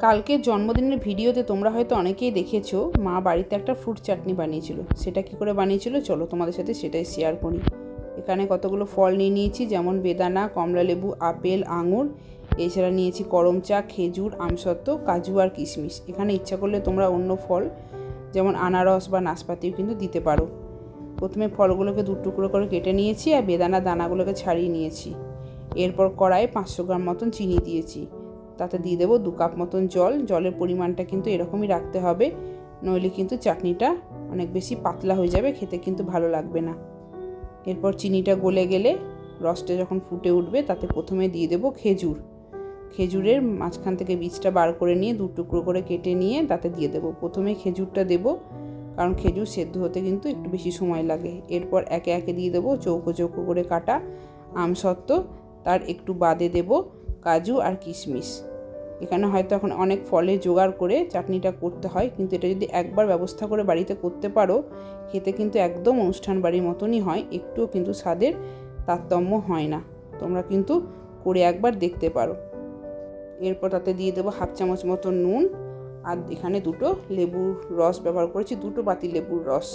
কালকের জন্মদিনের ভিডিওতে তোমরা হয়তো অনেকেই দেখেছ, মা বাড়িতে একটা ফ্রুট চাটনি বানিয়েছিল। সেটা কি করে বানিয়েছিল? চলো তোমাদের সাথে সেটাই শেয়ার করি। এখানে কতগুলো ফল নিয়ে নিয়েছি, যেমন বেদানা কমলালেবু আপেল, আঙুর। এছাড়া নিয়েছি করম চা, খেজুর, আমসত্ত্ব, কাজু আর কিশমিশ। এখানে ইচ্ছা করলে তোমরা অন্য ফল, যেমন আনারস বা নাশপাতিও কিন্তু দিতে পারো। প্রথমে ফলগুলোকে দু টুকরো করে কেটে নিয়েছি আর বেদানা দানাগুলোকে ছাড়িয়ে নিয়েছি। এরপর কড়াইয়ে পাঁচশো গ্রাম মতন চিনি দিয়েছি। তাতে দিয়ে দেবো দু কাপ মতন জল। জলের পরিমাণটা কিন্তু এরকমই রাখতে হবে, নইলে কিন্তু চাটনিটা অনেক বেশি পাতলা হয়ে যাবে, খেতে কিন্তু ভালো লাগবে না। এরপর চিনিটা গলে গেলে রসটা যখন ফুটে উঠবে, তাতে প্রথমে দিয়ে দেবো খেজুর। খেজুরের মাঝখান থেকে বীজটা বার করে নিয়ে দু টুকরো করে কেটে নিয়ে তাতে দিয়ে দেবো। প্রথমে খেজুরটা দেবো, কারণ খেজুর সেদ্ধ হতে কিন্তু একটু বেশি সময় লাগে। এরপর একে একে দিয়ে দেবো, চৌকো চৌকো করে কাটা আমসত্ত্ব তার একটু বাদে দেব কাজু আর কিশমিশ। এখানে হয়তো এখন অনেক ফলে জোগাড় করে চাটনিটা করতে হয়, কিন্তু এটা যদি একবার ব্যবস্থা করে বাড়িতে করতে পারো, খেতে কিন্তু একদম অনুষ্ঠান বাড়ির মতনই হয়, একটুও কিন্তু স্বাদের তারতম্য হয় না। তোমরা কিন্তু করে একবার দেখতে পারো। এরপর তাতে দিয়ে দেবো হাফ চামচ মতো নুন আর এখানে দুটো লেবুর রস ব্যবহার করেছি, দুটো বাতি লেবুর রস।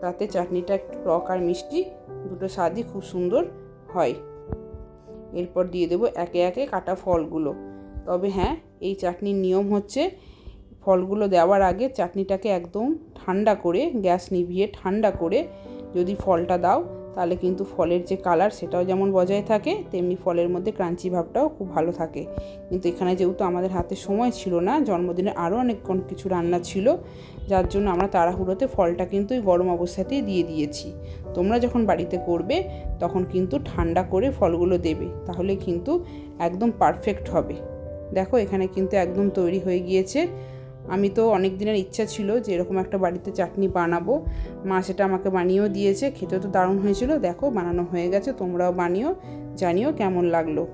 তাতে চাটনিটা একটু টক আর মিষ্টি, দুটো স্বাদই খুব সুন্দর হয়। এরপর দিয়ে দেবো একে একে কাটা ফলগুলো। তবে হ্যাঁ এই চাটনির নিয়ম হচ্ছে ফলগুলো দেওয়ার আগে চাটনিটাকে একদম ঠান্ডা করে, গ্যাস নিভিয়ে ঠান্ডা করে যদি ফলটা দাও তাহলে কিন্তু ফলের যে কালার সেটাও যেমন বজায় থাকে, তেমনি ফলের মধ্যে ক্রাঞ্চি ভাবটাও খুব ভালো থাকে। কিন্তু এখানে যেহেতু আমাদের হাতে সময় ছিল না, জন্মদিনে আরও অনেক কিছু রান্না ছিল, যার জন্য আমরা তাড়াহুড়োতে ফলটা কিন্তু ওই গরম অবস্থাতেই দিয়ে দিয়েছি। তোমরা যখন বাড়িতে করবে, তখন কিন্তু ঠান্ডা করে ফলগুলো দেবে, তাহলে কিন্তু একদম পারফেক্ট হবে। দেখো এখানে কিন্তু একদম তৈরি হয়ে গিয়েছে। আমি তো অনেক দিনের ইচ্ছা ছিল যে এরকম একটা বাড়িতে চাটনি বানাবো। মা সেটা আমাকে বানিয়েও দিয়েছে খেতে তো দারুণ হয়েছিল। দেখো, বানানো হয়ে গেছে, তোমরাও বানিও, জানিও কেমন লাগল।